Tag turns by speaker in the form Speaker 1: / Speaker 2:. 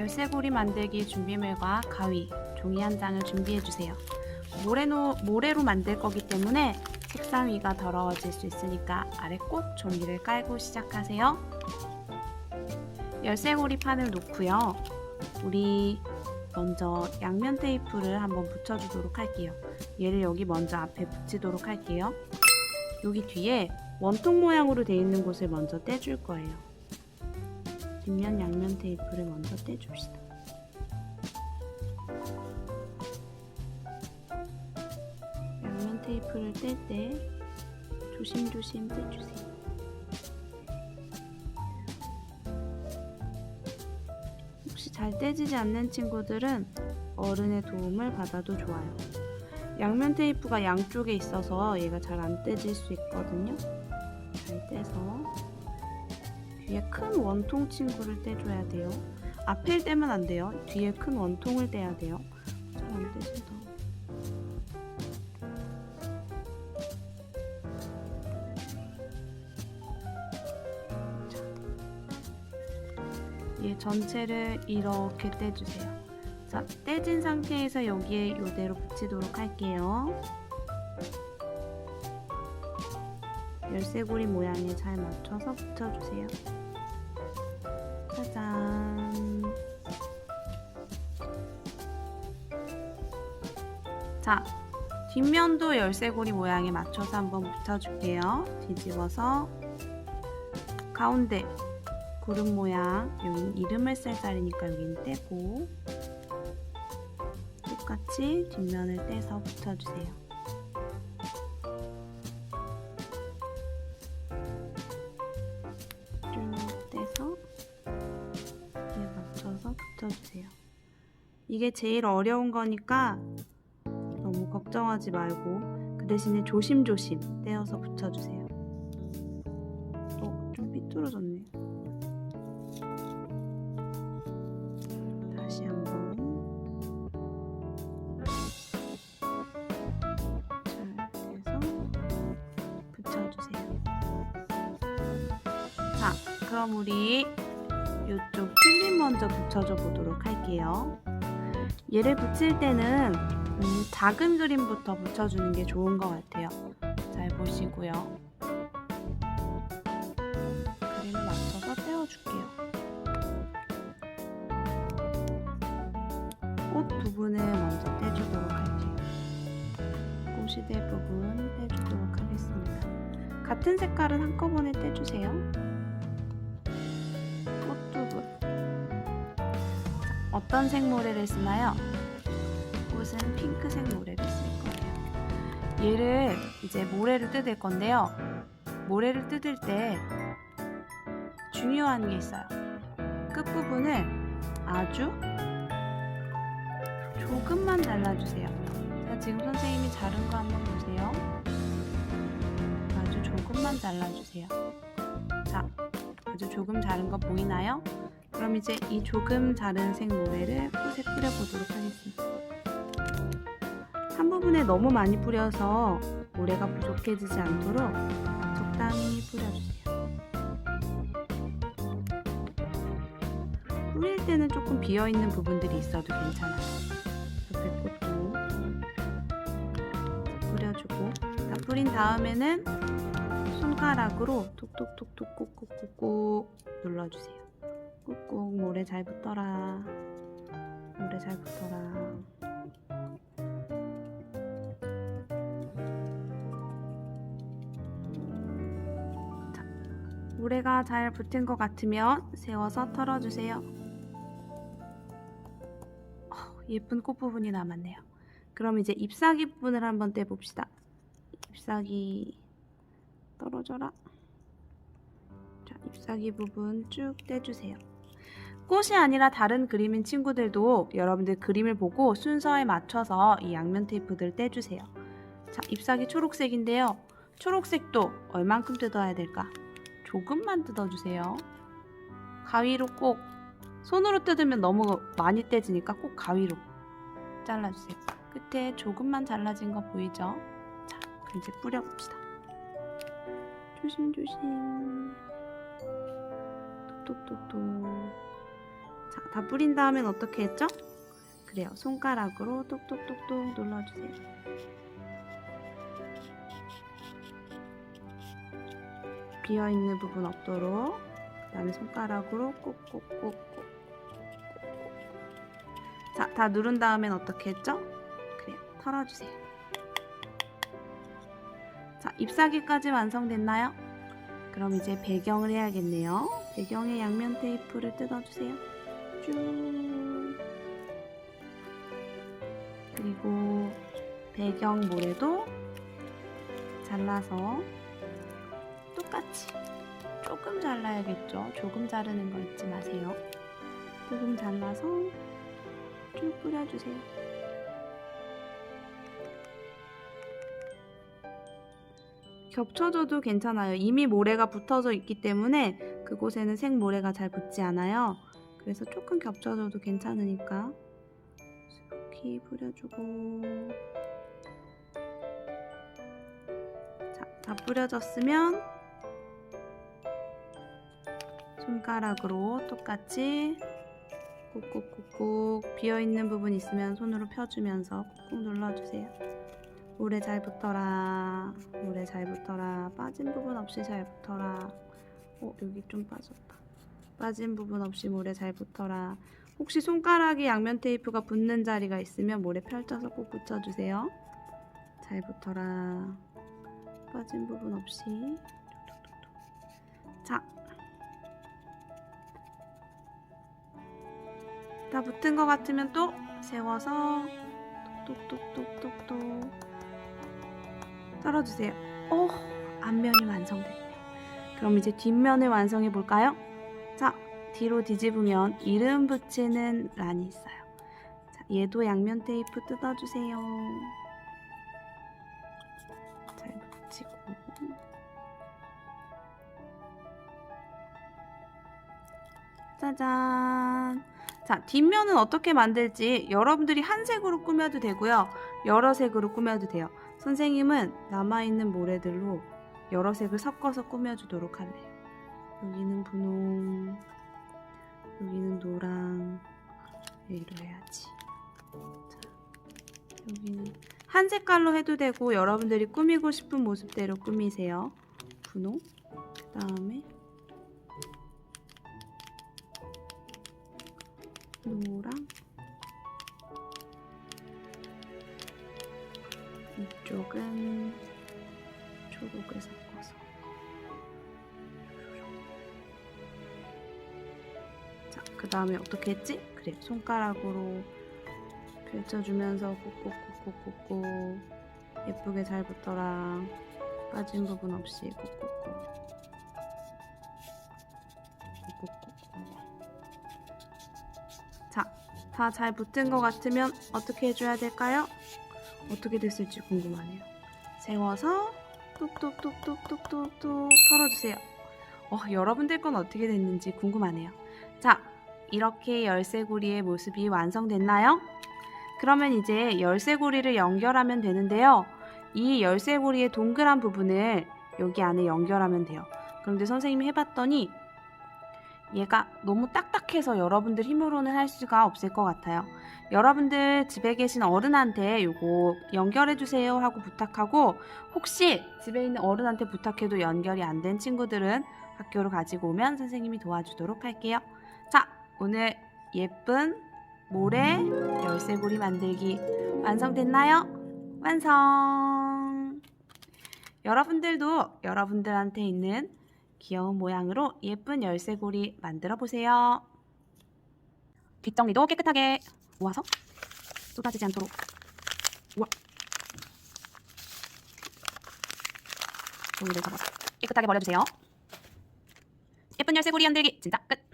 Speaker 1: 열쇠고리 만들기 준비물과 가위, 종이 한 장을 준비해 주세요. 모래노, 모래로 만들 거기 때문에 책상 위가 더러워질 수 있으니까 아래 꼭 종이를 깔고 시작하세요. 열쇠고리 판을 놓고요. 우리 먼저 양면 테이프를 한번 붙여주도록 할게요. 얘를 여기 먼저 앞에 붙이도록 할게요. 여기 뒤에 원통 모양으로 되어 있는 곳을 먼저 떼줄 거예요. 뒷면 양면 테이프를 먼저 떼줍시다. 양면 테이프를 뗄 때 조심조심 떼주세요. 혹시 잘 떼지지 않는 친구들은 어른의 도움을 받아도 좋아요. 양면 테이프가 양쪽에 있어서 얘가 잘 안 떼질 수 있거든요. 잘 떼서 뒤에 큰 원통 친구를 떼줘야 돼요. 앞을 떼면 안 돼요. 뒤에 큰 원통을 떼야 돼요. 잘 안 떼진다. 얘 전체를 이렇게 떼주세요. 자, 떼진 상태에서 여기에 이대로 붙이도록 할게요. 열쇠고리 모양에 잘 맞춰서 붙여주세요. 짜잔. 자, 뒷면도 열쇠고리 모양에 맞춰서 한번 붙여줄게요. 뒤집어서 가운데 구름 모양 여기 이름을 쓸 자리니까 여기는 떼고 똑같이 뒷면을 떼서 붙여주세요. 붙여주세요. 이게 제일 어려운 거니까 너무 걱정하지 말고 그 대신에 조심조심 떼어서 붙여주세요. 어, 좀 삐뚤어졌네. 다시 한번 잘 떼서 붙여주세요. 자, 그럼 우리 이쪽 필름 먼저 붙여줘 보도록 할게요. 얘를 붙일 때는 음, 작은 그림부터 붙여주는 게 좋은 것 같아요. 잘 보시고요. 그림을 맞춰서 떼어줄게요. 꽃 부분을 먼저 떼주도록 할게요. 꽃이 될 부분 떼주도록 하겠습니다. 같은 색깔은 한꺼번에 떼주세요. 어떤 색 모래를 쓰나요? 꽃은 핑크색 모래를 쓸 거예요. 얘를 이제 모래를 뜯을 건데요. 모래를 뜯을 때 중요한 게 있어요. 끝부분을 아주 조금만 잘라주세요. 자, 지금 선생님이 자른 거 한번 보세요. 아주 조금만 잘라주세요. 자, 아주 조금 자른 거 보이나요? 그럼 이제 이 조금 자른 색 모래를 꽃에 뿌려보도록 하겠습니다. 한 부분에 너무 많이 뿌려서 모래가 부족해지지 않도록 적당히 뿌려주세요. 뿌릴 때는 조금 비어있는 부분들이 있어도 괜찮아요. 옆에 꽃도 뿌려주고 다 뿌린 다음에는 손가락으로 톡톡톡톡 꾹꾹꾹꾹 눌러주세요. 꾹꾹 모래 잘 붙어라. 모래 잘 붙어라. 자, 모래가 잘 붙은 것 같으면 세워서 털어주세요. 어, 예쁜 꽃 부분이 남았네요. 그럼 이제 잎사귀 부분을 한번 떼봅시다. 잎사귀 떨어져라. 자, 잎사귀 부분 쭉 떼주세요. 꽃이 아니라 다른 그림인 친구들도 여러분들 그림을 보고 순서에 맞춰서 이 양면 테이프들 떼주세요. 자, 잎사귀 초록색인데요. 초록색도 얼만큼 뜯어야 될까? 조금만 뜯어주세요. 가위로 꼭 손으로 뜯으면 너무 많이 떼지니까 꼭 가위로 잘라주세요. 끝에 조금만 잘라진 거 보이죠? 자, 이제 뿌려봅시다. 조심조심. 톡톡톡톡. 자, 다 뿌린 다음엔 어떻게 했죠? 그래요. 손가락으로 똑똑똑똑 눌러주세요. 비어있는 부분 없도록 그 다음에 손가락으로 꼭꼭꼭꼭 자, 다 누른 다음엔 어떻게 했죠? 그래요. 털어주세요. 자, 잎사귀까지 완성됐나요? 그럼 이제 배경을 해야겠네요. 배경에 양면 테이프를 뜯어주세요. 쭉. 그리고 배경 모래도 잘라서 똑같이 조금 잘라야겠죠. 조금 자르는 거 잊지 마세요. 조금 잘라서 쭉 뿌려주세요. 겹쳐져도 괜찮아요. 이미 모래가 붙어져 있기 때문에 그곳에는 색 모래가 잘 붙지 않아요. 그래서 조금 겹쳐져도 괜찮으니까 이렇게 뿌려주고 자, 다 뿌려졌으면 손가락으로 똑같이 꾹꾹꾹꾹 비어있는 부분 있으면 손으로 펴주면서 꾹꾹 눌러주세요. 모래 잘 붙어라. 모래 잘 붙어라. 빠진 부분 없이 잘 붙어라. 어, 여기 좀 빠졌다. 빠진 부분 없이 모래 잘 붙어라. 혹시 손가락에 양면 테이프가 붙는 자리가 있으면 모래 펼쳐서 꼭 붙여주세요. 잘 붙어라. 빠진 부분 없이. 자. 다 붙은 것 같으면 또 세워서 똑똑똑똑똑똑 떨어주세요. 오, 앞면이 완성됐네요. 그럼 이제 뒷면을 완성해 볼까요? 자, 뒤로 뒤집으면 이름 붙이는 란이 있어요. 자, 얘도 양면 테이프 뜯어주세요. 잘 붙이고. 짜잔. 자, 뒷면은 어떻게 만들지 여러분들이 한 색으로 꾸며도 되고요. 여러 색으로 꾸며도 돼요. 선생님은 남아있는 모래들로 여러 색을 섞어서 꾸며주도록 할래요. 여기는 분홍, 여기는 노랑, 여기로 해야지. 자, 여기는 한 색깔로 해도 되고 여러분들이 꾸미고 싶은 모습대로 꾸미세요. 분홍, 그 다음에 다음에 어떻게 했지? 그래, 손가락으로 펼쳐주면서 꾹꾹꾹꾹꾹꾹 예쁘게 잘 붙어라 빠진 부분 없이 꾹꾹꾹 꾹꾹꾹 자, 다 잘 붙은 것 같으면 어떻게 해줘야 될까요? 어떻게 됐을지 궁금하네요. 세워서 뚝뚝뚝뚝뚝뚝뚝 털어주세요. 어, 여러분들 건 어떻게 됐는지 궁금하네요. 자, 이렇게 열쇠고리의 모습이 완성됐나요? 그러면 이제 열쇠고리를 연결하면 되는데요. 이 열쇠고리의 동그란 부분을 여기 안에 연결하면 돼요. 그런데 선생님이 해봤더니 얘가 너무 딱딱해서 여러분들 힘으로는 할 수가 없을 것 같아요. 여러분들 집에 계신 어른한테 요거 연결해 주세요 하고 부탁하고 혹시 집에 있는 어른한테 부탁해도 연결이 안 된 친구들은 학교로 가지고 오면 선생님이 도와주도록 할게요. 자, 오늘 예쁜 모래 열쇠고리 만들기 완성됐나요? 완성! 여러분들도 여러분들한테 있는 귀여운 모양으로 예쁜 열쇠고리 만들어 보세요. 뒷정리도 깨끗하게 모아서 쏟아지지 않도록 우와 종이를 잡아서 깨끗하게 버려주세요. 예쁜 열쇠고리 만들기 진짜 끝!